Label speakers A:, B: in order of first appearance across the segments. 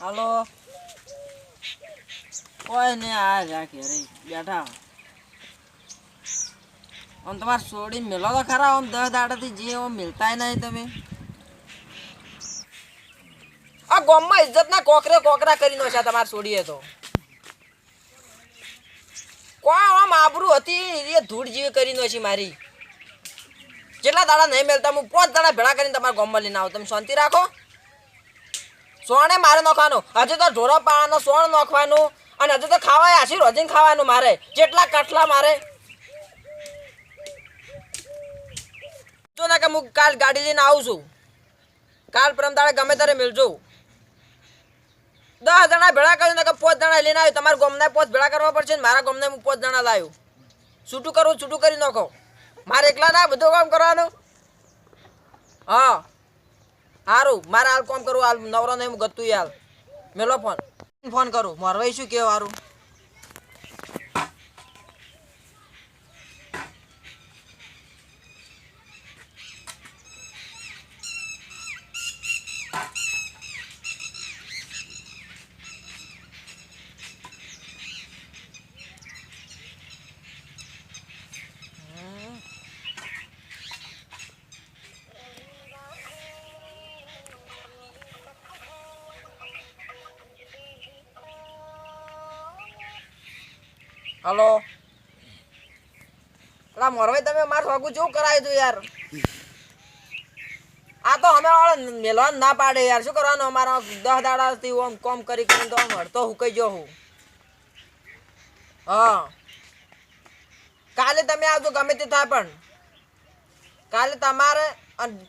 A: હાલો કોઈ ને આ જા ઘેરે બેઠા આમ તમારે છોડીને મેલો તો ખરા આમ દસ દાડાથી જે આમ નહીં તમે આ ગામમાં ઇજ્જતના કોકરે કોકરા કરી નો છે તમારે છોડીએ તો. કોણ આમ આબરૂ હતી એ ધૂળ જેવી કરી નો છે મારી. જેટલા દાડા નહીં મેળતા હું પાંચ દાડા ભેળા કરીને તમારા ગામમાં લઈને આવું. તમે શાંતિ રાખો. સોણે મારે નખવાનું. હજુ તો ઢોરો પાવાનો સોણ નોખવાનું અને હજુ તો ખાવાય આશી રોજીને ખાવાનું મારે. જેટલા કટલા મારે. જો ના કે હું કાલ ગાડી લઈને આવું છું. કાલ પરમ દાડે ગમે ત્યારે મેળજો દસ જણા ભેળા કર્યું ને કે પાંચ જણા લઈને આવ્યો. તમારા ગોમને પોત ભેળા કરવા પડશે ને મારા ગોમને હું પાંચ જણા લાવ્યું. છૂટું કરવું છૂટું કરી નાખો. મારે એકલા ના બધું કામ કરવાનું? હા. સારું મારે હાલ કોમ કરવું, હાલ નવરો નહીં ગતું હાલ મેલો ફોન. ફોન કરું મારવાઈ શું કેવું સારું હલો. પેલા મોરભાઈ તમે માર સોગું શું કરાયું તું યાર? આ તો અમે વાળો મેલવાન ના પાડે યાર. શું કરવાનું? અમારા દસ દાડાથી ઓમ કોમ કરી કરીને તો આમ હડતો હુકાઈ જો હું. હા. કાલે તમે આવજો, ગમે તે થાય પણ. કાલે તમારે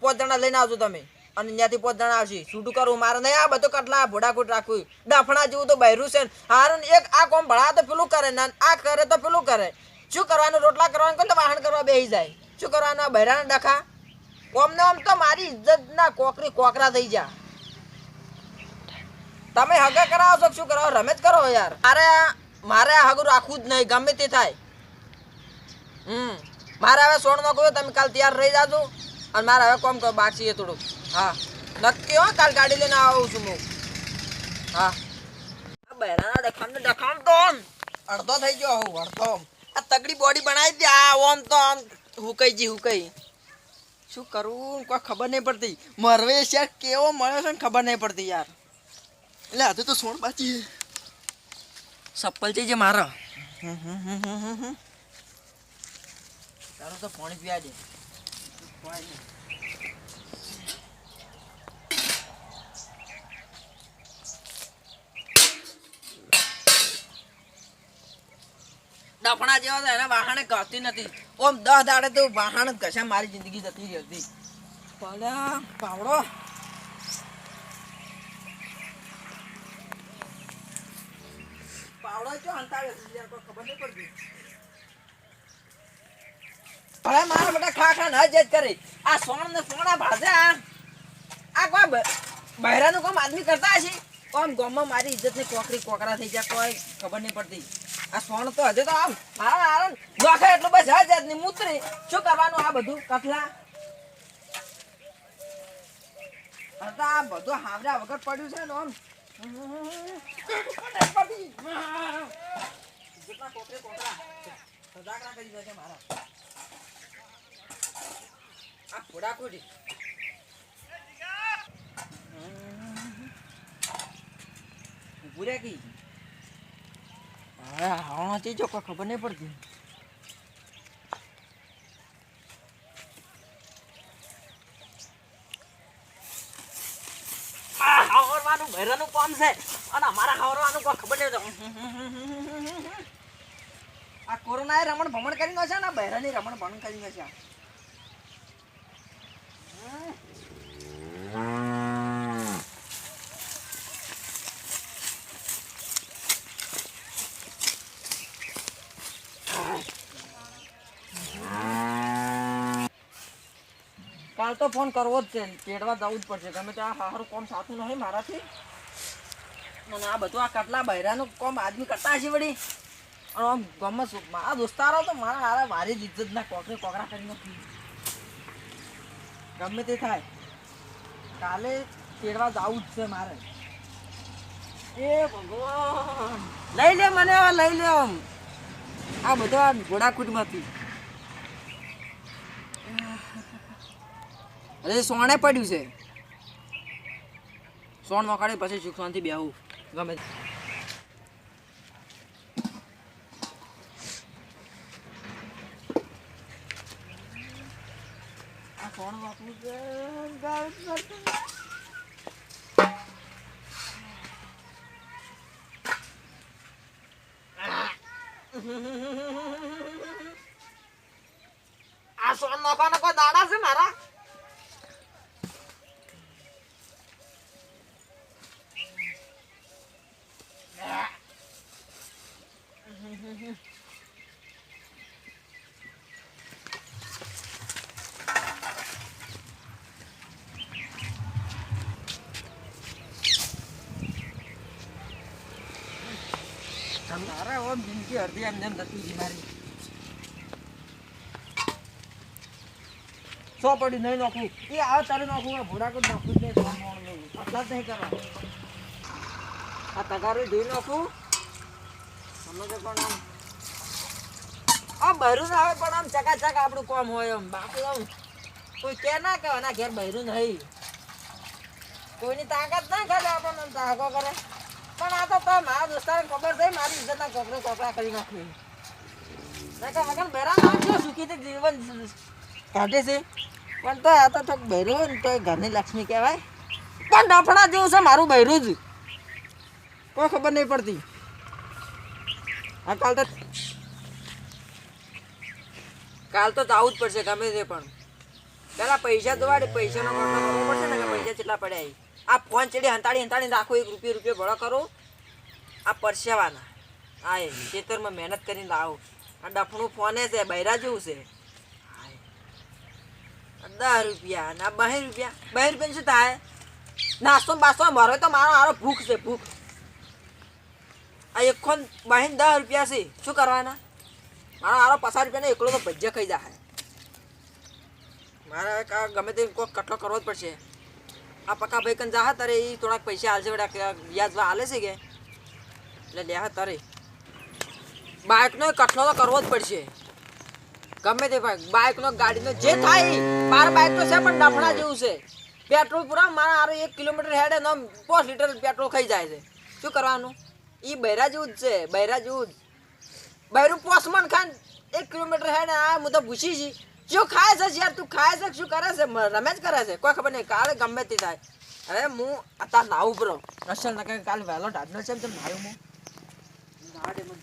A: પાંચ જણા લઈને આવજો તમે. અને ત્યાંથી પોત જણા આવશે છૂટું કરવું મારે નહીં આ બધું કટલા ભોડાકૂટ રાખવું. ડફણા જેવું તો બહેરું છે ને. હારું એક આ કોમ ભણા તો પેલું કરે, ને આ કરે તો પેલું કરે. શું કરવાનું? રોટલા કરવાનું? કોઈ વાહન કરવા બેસી જાય? શું કરવાનું? આ બહેરાના ડખા? ઓમને આમ તો મારી ઇજ્જતના કોકરી કોકરા થઈ જા. તમે હગા કરાવો છો શું કરાવો? રમેશ કરો યાર. મારે મારે આ હગું રાખવું જ નહીં, ગમે તે થાય. હમ, મારે હવે સોળમાં કહ્યું તમે કાલ તૈયાર રહી જાજો. અને મારે હવે કોમ કરો બાકી છે થોડુંક. હા. નક્કી હો કાલ ગાડી લઈને આવું છું હું. હા. બહેરાના ડખામ ને ડખામ તો આમ. અડધો થઈ ગયો હું અડધો. આ તગડી બોડી બનાવી દે આ ઓમ તો આમ હુકાઈ જી હુકાઈ. શું કરવું કોઈ ખબર નહીં પડતી. મરવે યાર કેવો મળ્યો છે ને ખબર નહીં પડતી યાર. એટલે આજે તો સોણ બાકી સપ્પલ છે જે મારા. તારો તો પાણી પીવા દે. પાણી. ડફણા જેવા હતા, એના વાહણે ઘસતી નથી. ઓમ દસ દાડે તો વાહણ જ ઘસ્યા મારી જિંદગી જતી રહી હતી. પાવડો. પાવડો ચો હવે મારા બેટા ખા ખા ન આ સોણ ને સોણા ભાજે આ. કોઈ બહેરાનું કામ આદમી કરતા હશે? મારી ઇજ્જતની કોકરી કોકરા થઈ જાય કોઈ ખબર નહીં પડતી. આ સોણ તો હજુ તો આમ મારા આરણ નોખે એટલું બસ હજની મૂતરી. શું કરવાનું આ બધું? કથલા? આ બધું હાવરા વગર પડ્યું છે ને આમ ઇજ્જતના કોકરી આ ફોડા કી. હવે હાવણો ચીજો કોઈ ખબર નહીં પડતી. હાવરવાનું ભૈરાનું કામ છે. અને અમારા હાવરવાનું કોઈ ખબર નહીં આ કોરોનાએ રમણ ભમણ કરી છે ને બહેરાની રમણ ભમણ કરી નાખ્યા. કાલ તો ફોન કરવો જ છે. તેડવા જવું જ પડશે. ગમે ત્યાં સારું કોમ સાચું નહીં મારાથી. અને આ બધું આ કટલા બહેરાનું કોમ આદમી કરતા હશે વળી. અને આમ ગમે શું. મારા દોસ્તારો તો મારા હારા મારી જ ઇજ્જત ના કોકરે કોકરા કરી નથી ગમે તે થાય. કાલે તેડવા જવું જ છે મારે. એ ભગવાન. લઈ લે મને લઈ લે આમ. આ બધો આ અરે સોણે પડ્યું છે. સોણ વખાડે પછી સુખ શાંતિ બેહું. ગમે આ સોણ વાપરું છે. આ સોન નાખવાના કોઈ દાડા છે મારા? તારા ઓમ જિંદગી અડધી એમ જેમ થતી મારી. સો પડી નહીં નાખું. એ આવે તારે નાખું, આ ભોડા કોઈ નાખું જ નહીં? આ તગારું ધોઈ નાખું. સમજો પણ આમ? આમ બહેરું ના આવે પણ આમ ચકાચક આપણું કોમ હોય એમ. બાપુ આમ. કોઈ કે ના કે આના ઘેર બહેરું નહીં. કોઈની તાકાત ના ખાલી આપણને તાકો કરે. પણ આ તો તો મારા દોસ્તારને ખબર છે, મારી ઇજ્જતના કોપરે કોપરા કરી નાખી. નકર મગન બેરા નાખ્યો સુખીથી જીવન કાઢે છે. પણ તો આ તો થોક બૈરું ને તો ઘરની લક્ષ્મી કહેવાય. પણ ડફડા જેવું છે, મારું બૈરું જ. કોઈ ખબર નહીં પડતી. આ કાલ તો કાલ તો જવું જ પડશે ગમે તે પણ. પેલા પૈસા દોવાડે પૈસાનો પડશે ને કે પૈસા કેટલા પડ્યા. આ ફોન ચડી હંતાડી હંતાડી રાખો એક રૂપિયો રૂપિયો ભળો કરો. આ પરસેવાના. હા એ ખેતરમાં મહેનત કરીને લાવો આ ડફણું ફોને છે, બૈરા જેવું છે. દસ રૂપિયા ના બહે રૂપિયા. બહે રૂપિયા શું થાય? નાસ્તો બાસ્તો મારો તો મારો મારો ભૂખ છે, ભૂખ. આ એક ખોન બહેન દસ રૂપિયા છે. શું કરવાના? મારો મારો પચાસ રૂપિયાનો એકલો તો ભજ્યા ખાઈ જાય મારે ગમે તે કોઈ કટલો કરવો જ પડશે. આ પક્કા ભાઈ કન જા તારે એ થોડાક પૈસા હાલશે બધા વ્યાજમાં વ્યાજ હાલે છે કે? એટલે લે તારે. બાઇકનો કઠલો તો કરવો જ પડશે. ગમે તે ભાઈ બાઇકનો ગાડીનો જે થાય બાર બાઇક તો છે પણ ડફણા જેવું છે. પેટ્રોલ પૂરા, મારા હારું એક કિલોમીટર હેડે ને પાંચ લીટર પેટ્રોલ ખાઈ જાય છે. શું કરવાનું? એ બૈરા જેવું જ છે, બૈરા જેવું જ. બૈરું પોસમન ખાન એક કિલોમીટર હેડે આ હું તો પૂછી છી. શું ખાય છે યાર તું ખાય છે શું કરે છે? રમે જ કરે છે? કોઈ ખબર નહીં કાલે ગમે તે થાય. અરે હું અત્યારે ના ઉભરો. રસલ ના કાલે વહેલો ઢાઢનો છે તેમ નાયું હું. નાડે મને.